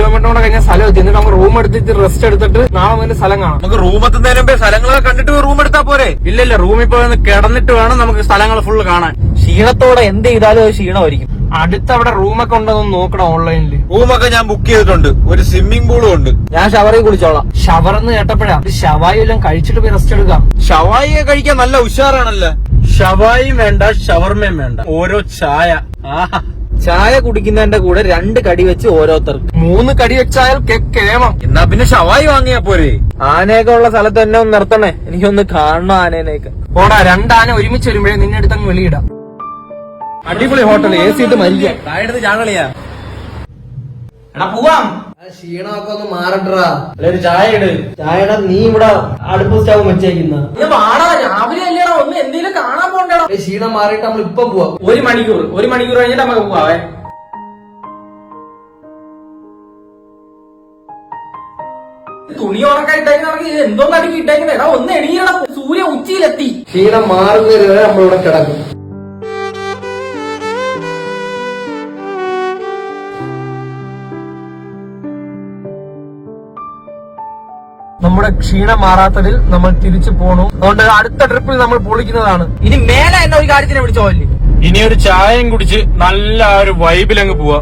കിലോമീറ്ററോടെ കഴിഞ്ഞ സ്ഥലം എത്തി. എന്നിട്ട് നമുക്ക് റൂം എടുത്തിട്ട് റെസ്റ്റ് എടുത്തിട്ട് നാളെ മുതൽ സ്ഥലം കാണാം. നമുക്ക് റൂം എത്തുന്നതിന് മുമ്പേ സ്ഥലങ്ങളൊക്കെ കണ്ടിട്ട് റൂം എടുത്താ പോരെ? ഇല്ല ഇല്ല റൂമിൽ പോയി കിടന്നിട്ട് വേണം നമുക്ക് സ്ഥലങ്ങൾ ഫുള്ള് കാണാൻ. ക്ഷീണത്തോടെ എന്ത് ചെയ്താലും അത് ക്ഷീണമായിരിക്കും. അടുത്ത് അവിടെ റൂമൊക്കെ ഉണ്ടോ എന്ന് നോക്കണം ഓൺലൈനിൽ റൂമൊക്കെ ഞാൻ ബുക്ക് ചെയ്തിട്ടുണ്ട്. ഒരു സ്വിമ്മിംഗ് പൂളും ഉണ്ട്. ഞാൻ ഷവറിൽ കുളിച്ചോളാം. ഷവർ എന്ന് കേട്ടപ്പോഴാ ഷവായി എല്ലാം കഴിച്ചിട്ട് പോയി റെസ്റ്റ് എടുക്കാം. ഷവായി കഴിക്കാൻ നല്ല ഉഷാറാണല്ലോ? ഷവായും വേണ്ട ഷവർമയും വേണ്ട. ഓരോ ചായ. ആഹാ. ചായ കുടിക്കുന്നതിന്റെ കൂടെ രണ്ട് കടി വെച്ച് ഓരോരുത്തർക്ക്. മൂന്ന് കടി വെച്ചാൽ കേമം. എന്നാ പിന്നെ ഷവായി വാങ്ങിയ പോരെ. ആനയൊക്കെ ഉള്ള സ്ഥലത്ത് എന്നെ ഒന്ന് നിർത്തണേ. എനിക്കൊന്ന് കാണണം ആനേനെയൊക്കെ. ഓടാ രണ്ടാന ഒരുമിച്ച് വരുമ്പോഴേ നിന്നെ അടുത്തങ്ങ് വെളിയിടാം. അടിപൊളി ഹോട്ടൽ എ സി ഇട്ട് മരിക്കാം താഴെടുത്ത് ചാങ്ങളിയാ എടാ പോവാം. ക്ഷീണമൊക്കെ ഒന്ന് മാറട്ടാ ഒരു ചായ ഇട്. ചായടാ നീ ഇവിടെ അടുപ്പ് സ്റ്റാവും വെച്ചേക്കുന്ന. രാവിലെ അല്ലേടാ ഒന്ന് എന്തെങ്കിലും കാണാൻ പോണ്ടേടാ ക്ഷീണം മാറിയിട്ട് നമ്മൾ ഇപ്പൊ പോവാം. ഒരു മണിക്കൂർ. ഒരു മണിക്കൂർ കഴിഞ്ഞിട്ട് നമുക്ക് പോവാവേ. തുണി ഉണക്കാൻ ഇട്ടേക്കുന്ന എന്തോ നടുക്കി ഇട്ടേക്കുന്നേടാ ഒന്ന് എണീയടാ. സൂര്യ ഉച്ചയിലെത്തി. ക്ഷീണം മാറുന്നതിനെ നമ്മളിവിടെ കിടക്കും. നമ്മുടെ ക്ഷീണം മാറാത്തതിൽ നമ്മൾ തിരിച്ചു പോണു. അതുകൊണ്ട് അടുത്ത ട്രിപ്പിൽ നമ്മൾ പൊളിക്കുന്നതാണ്. ഇനി മേല എന്ന ഒരു കാര്യത്തിനെ വിളിച്ചോ ഇനി ഒരു ചായയും കുടിച്ച് നല്ല ഒരു വൈബിൽ അങ്ങ് പോവാ.